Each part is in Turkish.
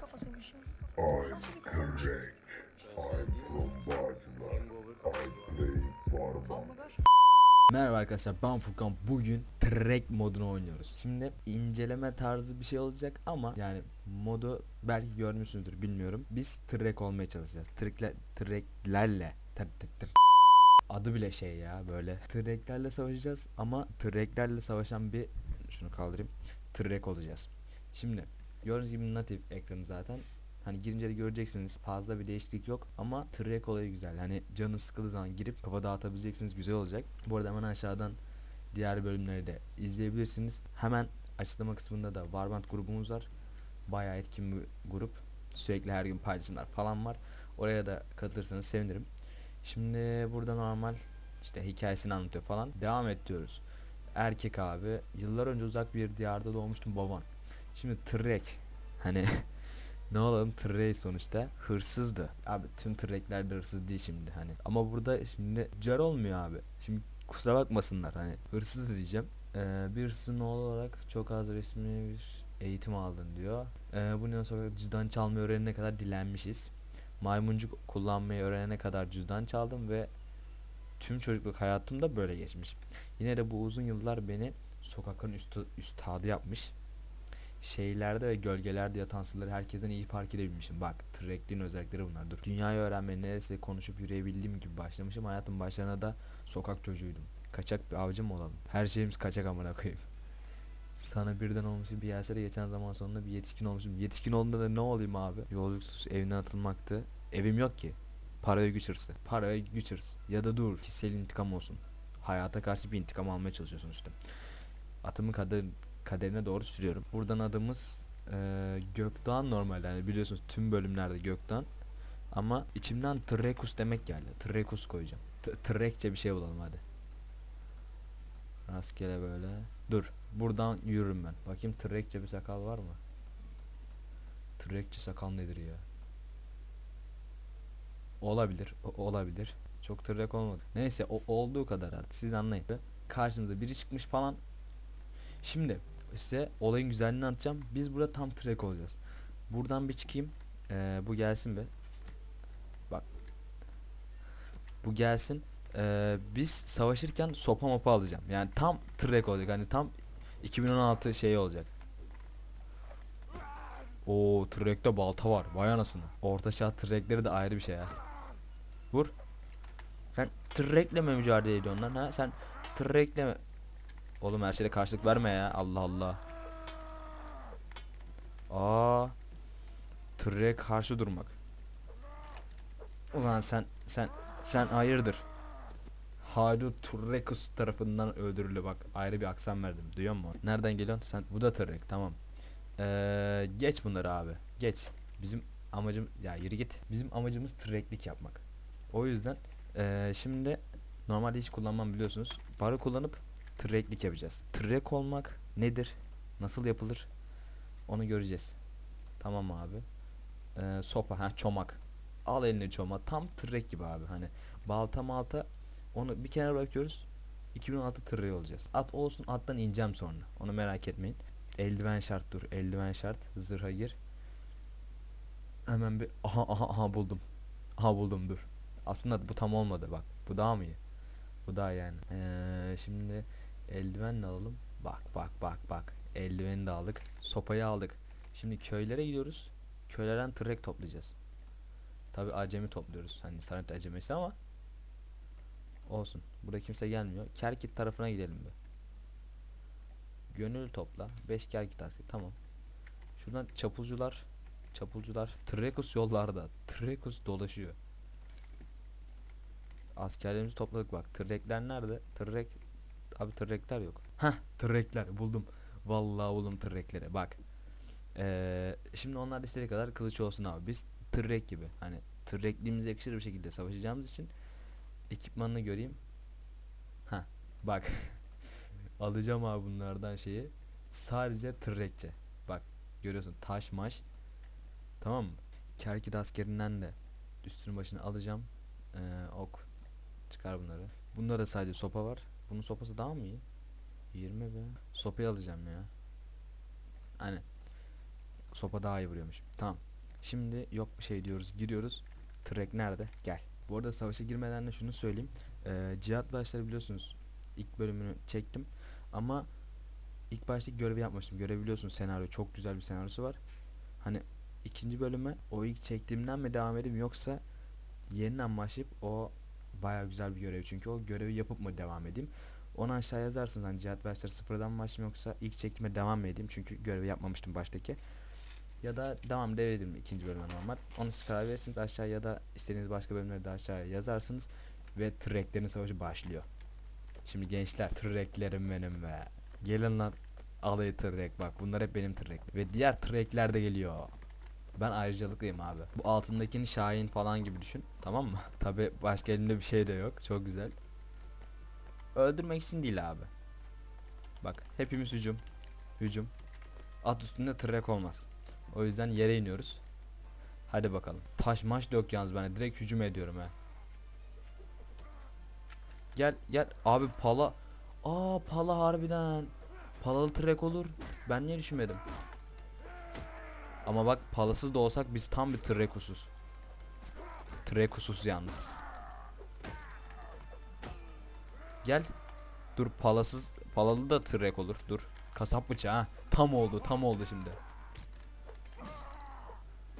kafasıymış ya? I'm Nasıl bir kafaymış? correct. I'm from Bağcılar. I play Barbar. Hamburger. Merhaba arkadaşlar ben Furkan bugün Trek modunu oynuyoruz. Şimdi inceleme tarzı bir şey olacak ama yani modu belki görmüşsünüzdür bilmiyorum. Biz Trek olmaya çalışacağız. Trekler, Treklerle tır tır tır. Adı bile şey ya böyle. Treklerle savaşacağız ama Treklerle savaşan bir şunu kaldırayım. Trek olacağız. Şimdi gördüğünüz gibi natif ekranı zaten. Hani girince de göreceksiniz fazla bir değişiklik yok ama trek olayı güzel. Hani canı sıkıldığı zaman girip kafa dağıtabileceksiniz güzel olacak. Bu arada hemen aşağıdan diğer bölümleri de izleyebilirsiniz. Hemen açıklama kısmında da Warband grubumuz var. Bayağı etkin bir grup. Sürekli her gün paylaşımlar falan var. Oraya da katılırsanız sevinirim. Şimdi burada normal işte hikayesini anlatıyor falan. Devam et diyoruz. Erkek abi. Yıllar önce uzak bir diyarda doğmuştum baban. Şimdi Trek. Hani ne olalım Trey sonuçta hırsızdı. Abi tüm Trek'ler de hırsız değil şimdi hani. Ama burada şimdi car olmuyor abi. Şimdi kusura bakmasınlar hani hırsız diyeceğim. Ee, bir hırsızın oğlu olarak çok az resmi bir eğitim aldın diyor. Ee, bundan sonra cüzdan çalmayı öğrenene kadar dilenmişiz. Maymuncuk kullanmayı öğrenene kadar cüzdan çaldım ve tüm çocukluk hayatım da böyle geçmiş. Yine de bu uzun yıllar beni sokakların üstü, üstadı yapmış şeylerde ve gölgelerde yatan sırları herkesten iyi fark edebilmişim. Bak, Trek'liğin özellikleri bunlardır. Dünyayı öğrenmeye neredeyse konuşup yürüyebildiğim gibi başlamışım. Hayatım başlarına da sokak çocuğuydum. Kaçak bir avcı mı olalım? Her şeyimiz kaçak amına koyayım. Sana birden olmuşum bir gelse de geçen zaman sonunda bir yetişkin olmuşum. Yetişkin olduğunda da ne olayım abi? Yolcuksuz evine atılmaktı. Evim yok ki. Para ve güç hırsı. Para ve güç hırsı. Ya da dur kişisel intikam olsun. Hayata karşı bir intikam almaya çalışıyorsun işte. Atımın kader, kaderine doğru sürüyorum. Buradan adımız eee Gökdağ normalde yani biliyorsunuz tüm bölümlerde Gökdağ. Ama içimden Trekus demek geldi. Trekus koyacağım. T- Trekçe bir şey bulalım hadi. Rastgele böyle. Dur. Buradan yürürüm ben. Bakayım Trekçe bir sakal var mı? Trekçe sakal nedir ya? Olabilir. o- olabilir. Çok trek olmadı. Neyse o olduğu kadar artık siz anlayın. Karşımıza biri çıkmış falan. Şimdi size olayın güzelliğini anlatacağım. Biz burada tam trek olacağız. Buradan bir çıkayım. Ee, bu gelsin be. Bak. Bu gelsin. Ee, biz savaşırken sopa mopa alacağım. Yani tam trek olacak. Hani tam 2016 şey olacak. O trekte balta var. Vay anasını. Orta çağ trekleri de ayrı bir şey ya. Vur. Sen trekle mi mücadele ediyorsun lan ha? Sen trekle mi? Oğlum her şeyde karşılık verme ya. Allah Allah. Aa. Tırreye karşı durmak. Ulan sen sen sen hayırdır? Haydut Turrekus tarafından öldürüldü bak ayrı bir aksan verdim duyuyor musun? Nereden geliyorsun sen bu da Tırrek tamam ee, Geç bunları abi geç Bizim amacım ya yürü git Bizim amacımız Tırreklik yapmak O yüzden ee, şimdi Normalde hiç kullanmam biliyorsunuz Barı kullanıp Treklik yapacağız. Trek olmak nedir? Nasıl yapılır? Onu göreceğiz. Tamam abi. Ee, sopa ha çomak. Al eline çoma. Tam trek gibi abi. Hani balta malta onu bir kenara bırakıyoruz. 2016 trek olacağız. At olsun attan ineceğim sonra. Onu merak etmeyin. Eldiven şart dur. Eldiven şart. Zırha gir. Hemen bir aha aha aha buldum. Aha buldum dur. Aslında bu tam olmadı bak. Bu daha mı iyi? Bu daha yani. Ee, şimdi eldivenle alalım. Bak bak bak bak. Eldiveni de aldık. Sopayı aldık. Şimdi köylere gidiyoruz. Köylerden tırek toplayacağız. Tabi acemi topluyoruz. Hani sanat acemisi ama olsun. Burada kimse gelmiyor. Kerkit tarafına gidelim bir. Gönül topla. 5 kerkit asker. Tamam. Şuradan çapulcular çapulcular Trekus yollarda. Trekus dolaşıyor. Askerlerimizi topladık bak. Tırrekler nerede? Tırrek Abi tırrekler yok. Hah tırrekler buldum. Vallahi buldum tırrekleri. Bak. Ee, şimdi onlar istediği kadar kılıç olsun abi. Biz tırrek gibi. Hani tırrekliğimize yakışır bir şekilde savaşacağımız için ekipmanını göreyim. Ha bak. Alacağım abi bunlardan şeyi. Sadece tırrekçe. Bak görüyorsun taş maş. Tamam mı? Kerkit askerinden de üstünü başına alacağım. Ee, ok çıkar bunları. Bunda da sadece sopa var. Bunun sopası daha mı iyi? 20 be. Sopayı alacağım ya. Hani sopa daha iyi vuruyormuş. Tamam. Şimdi yok bir şey diyoruz giriyoruz. Trek nerede? Gel. Bu arada savaşa girmeden de şunu söyleyeyim. Ee, cihat başları biliyorsunuz. ilk bölümünü çektim. Ama ilk başta görevi yapmıştım. Görevi biliyorsunuz senaryo. Çok güzel bir senaryosu var. Hani ikinci bölüme o ilk çektiğimden mi devam edeyim yoksa yeniden başlayıp o baya güzel bir görev. Çünkü o görevi yapıp mı devam edeyim? Onu aşağı yazarsınız. Hani cihat başları sıfırdan mı başlayayım yoksa ilk çektiğime devam mı edeyim? Çünkü görevi yapmamıştım baştaki. Ya da devam edelim ikinci bölüme normal. Onu siz karar verirsiniz aşağı ya da istediğiniz başka bölümleri de aşağıya yazarsınız. Ve treklerin savaşı başlıyor. Şimdi gençler treklerim benim be. Gelin lan alayı trek bak bunlar hep benim trek. Ve diğer trekler de geliyor. Ben ayrıcalıklıyım abi. Bu altındakini Şahin falan gibi düşün. Tamam mı? Tabi başka elimde bir şey de yok. Çok güzel. Öldürmek için değil abi. Bak hepimiz hücum. Hücum. At üstünde trek olmaz. O yüzden yere iniyoruz. Hadi bakalım. Taş maç yok yalnız ben. Direkt hücum ediyorum ha. Gel gel abi pala. Aa pala harbiden. Palalı trek olur. Ben niye düşünmedim? Ama bak palasız da olsak biz tam bir trekusuz. Trekusuz yalnız. Gel. Dur palasız palalı da trek olur. Dur. Kasap bıçağı ha. Tam oldu tam oldu şimdi.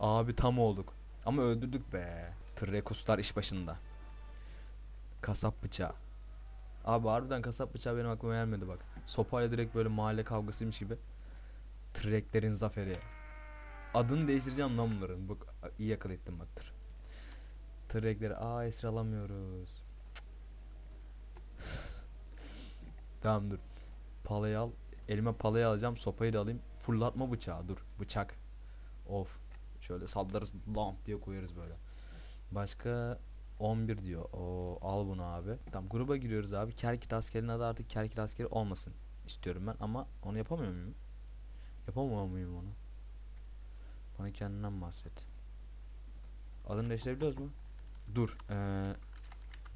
Abi tam olduk. Ama öldürdük be. Trekuslar iş başında. Kasap bıçağı. Abi harbiden kasap bıçağı benim aklıma gelmedi bak. Sopayla direkt böyle mahalle kavgasıymış gibi. Treklerin zaferi. Adını değiştireceğim lan bunların. Bak iyi akıl ettim bak tır. Trekleri aa esir alamıyoruz. tamam dur. Palayı al. Elime palayı alacağım. Sopayı da alayım. Fırlatma bıçağı dur. Bıçak. Of. Şöyle sallarız lamp diye koyarız böyle. Başka 11 diyor. O al bunu abi. Tamam gruba giriyoruz abi. Kerkit askerinin adı artık Kerkit askeri olmasın istiyorum ben ama onu yapamıyor muyum? Yapamıyor muyum onu? Kendinden bahset. Adını değiştirebiliyoruz mu? Dur. Ee,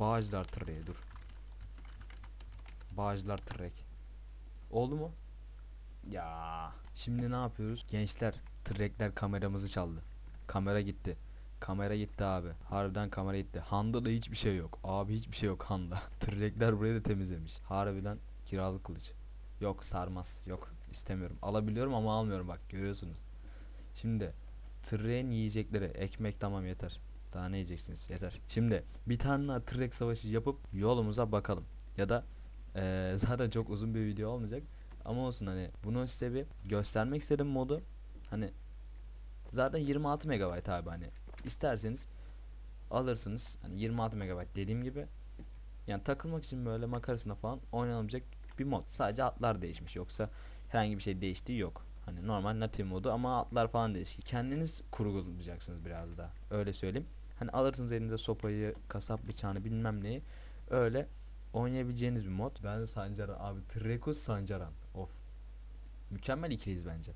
Bağcılar Tırreği dur. Bağcılar Tırrek. Oldu mu? Ya. Şimdi ne yapıyoruz? Gençler Tırrekler kameramızı çaldı. Kamera gitti. Kamera gitti abi. Harbiden kamera gitti. Handa da hiçbir şey yok. Abi hiçbir şey yok Handa. Tırrekler burayı da temizlemiş. Harbiden kiralık kılıç. Yok sarmaz. Yok istemiyorum. Alabiliyorum ama almıyorum bak görüyorsunuz. Şimdi tırreğin yiyecekleri ekmek tamam yeter. Daha ne yiyeceksiniz yeter. Şimdi bir tane daha savaşı yapıp yolumuza bakalım. Ya da eee, zaten çok uzun bir video olmayacak. Ama olsun hani bunu size bir göstermek istedim modu. Hani zaten 26 MB abi hani isterseniz alırsınız. Hani 26 MB dediğim gibi. Yani takılmak için böyle makarasına falan oynanabilecek bir mod. Sadece atlar değişmiş yoksa herhangi bir şey değiştiği yok. Hani normal native modu ama atlar falan değişik. Kendiniz kurgulayacaksınız biraz daha. Öyle söyleyeyim. Hani alırsınız elinize sopayı, kasap bıçağını bilmem neyi. Öyle oynayabileceğiniz bir mod. Ben Sancaran abi Trekus Sancaran. Of. Mükemmel ikiliyiz bence.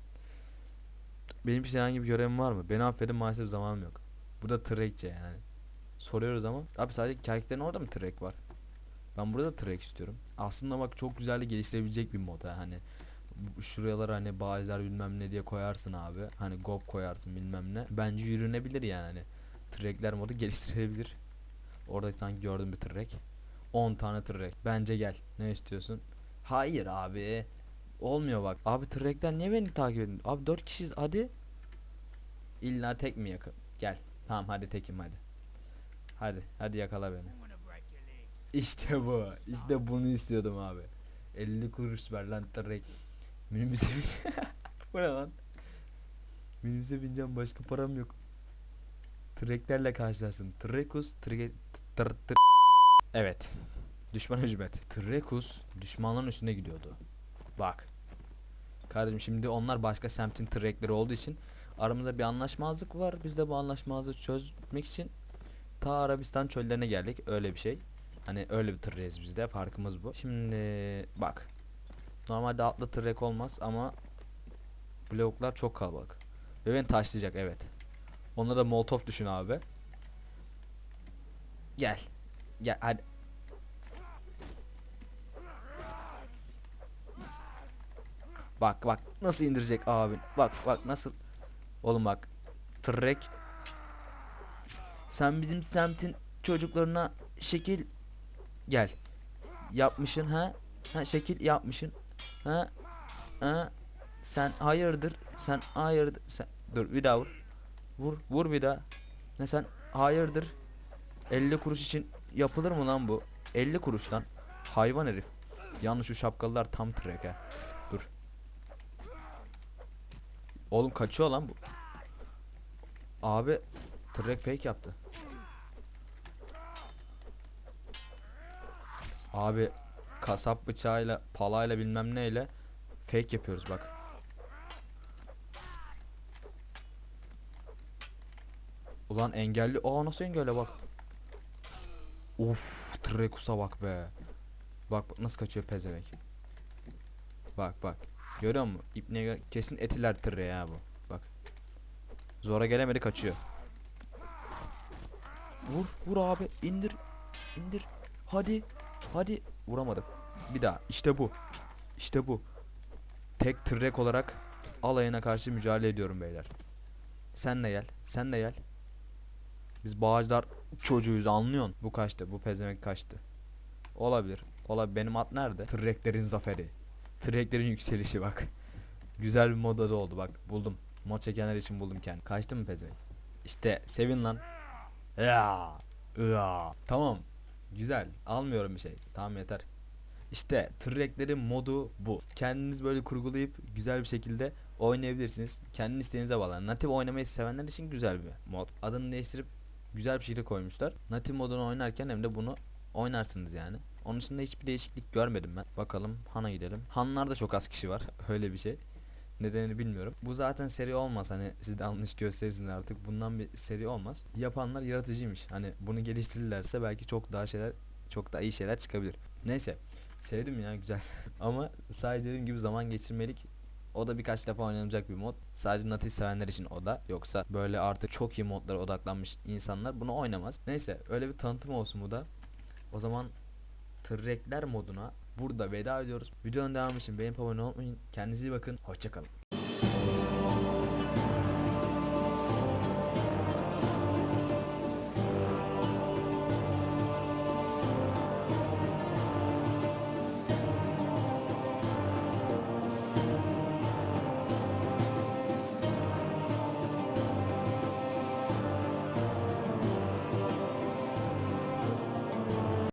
Benim için herhangi bir görevim var mı? Beni affedin maalesef zamanım yok. Bu da Trekçe yani. Soruyoruz ama. Abi sadece kerkeklerin orada mı Trek var? Ben burada Trek istiyorum. Aslında bak çok güzel geliştirebilecek bir mod ha. Hani şuralara hani bağcılar bilmem ne diye koyarsın abi. Hani gob koyarsın bilmem ne. Bence yürünebilir yani hani. Trekler modu geliştirebilir. Orada sanki gördüm bir trek. 10 tane trek. Bence gel. Ne istiyorsun? Hayır abi. Olmuyor bak. Abi trekler niye beni takip edin? Abi 4 kişiyiz hadi. İlla tek mi yakın? Gel. Tamam hadi tekim hadi. Hadi hadi yakala beni. İşte bu. İşte bunu istiyordum abi. 50 kuruş ver lan trek. Minibüse bin. bu ne lan? Minibüse bineceğim başka param yok. Treklerle karşılaşsın. Trekus tre tır tır. Evet. Düşman hücmet. Trekus düşmanların üstüne gidiyordu. Bak. Kardeşim şimdi onlar başka semtin trekleri olduğu için aramızda bir anlaşmazlık var. Biz de bu anlaşmazlığı çözmek için ta Arabistan çöllerine geldik. Öyle bir şey. Hani öyle bir tırreyiz biz de farkımız bu. Şimdi bak. Normalde atlı trek olmaz ama bloklar çok kalabalık. Ve beni taşlayacak evet. Onda da molotov düşün abi. Gel. Gel hadi. Bak bak nasıl indirecek abi. Bak bak nasıl. Oğlum bak. Trek. Sen bizim semtin çocuklarına şekil gel. Yapmışın ha? Ha şekil yapmışın. Ha? Ha? Sen hayırdır? Sen hayırdır? Sen dur bir daha vur. Vur, vur bir daha. Ne sen hayırdır? 50 kuruş için yapılır mı lan bu? 50 kuruş lan. Hayvan herif. Yalnız şu şapkalılar tam trek ha. Dur. Oğlum kaçıyor lan bu. Abi trek fake yaptı. Abi kasap bıçağıyla palayla bilmem neyle fake yapıyoruz bak. Ulan engelli. Aa nasıl engelli bak. Of Trekus'a bak be. Bak nasıl kaçıyor pezevenk. Bak bak. Görüyor musun? İpne kesin etiler tırre ya bu. Bak. Zora gelemedi kaçıyor. Vur vur abi indir indir. Hadi hadi vuramadım. Bir daha işte bu. İşte bu. Tek tırrek olarak alayına karşı mücadele ediyorum beyler. Sen de gel. Sen de gel. Biz bağcılar çocuğuyuz anlıyorsun. Bu kaçtı. Bu pezemek kaçtı. Olabilir. Olabilir. Benim at nerede? Tırreklerin zaferi. Tırreklerin yükselişi bak. Güzel bir mod adı oldu bak. Buldum. Mod çekenler için buldum kendi. Kaçtı mı pezevenk? İşte sevin lan. Ya. Ya. Tamam. Güzel. Almıyorum bir şey. Tamam yeter. İşte tırreklerin modu bu. Kendiniz böyle kurgulayıp güzel bir şekilde oynayabilirsiniz. Kendi isteğinize bağlı. Natif oynamayı sevenler için güzel bir mod. Adını değiştirip güzel bir şekilde koymuşlar. Natif modunu oynarken hem de bunu oynarsınız yani. Onun dışında hiçbir değişiklik görmedim ben. Bakalım Han'a gidelim. Han'larda çok az kişi var. Öyle bir şey. Nedenini bilmiyorum. Bu zaten seri olmaz hani siz de anlayış gösterirsiniz artık. Bundan bir seri olmaz. Yapanlar yaratıcıymış. Hani bunu geliştirirlerse belki çok daha şeyler çok daha iyi şeyler çıkabilir. Neyse. Sevdim ya güzel. Ama sadece dediğim gibi zaman geçirmelik. O da birkaç defa oynanacak bir mod. Sadece natif sevenler için o da. Yoksa böyle artık çok iyi modlara odaklanmış insanlar bunu oynamaz. Neyse öyle bir tanıtım olsun bu da. O zaman tırrekler moduna burada veda ediyoruz. Videonun devamı için beğenip abone olmayı unutmayın. Kendinize iyi bakın. Hoşçakalın.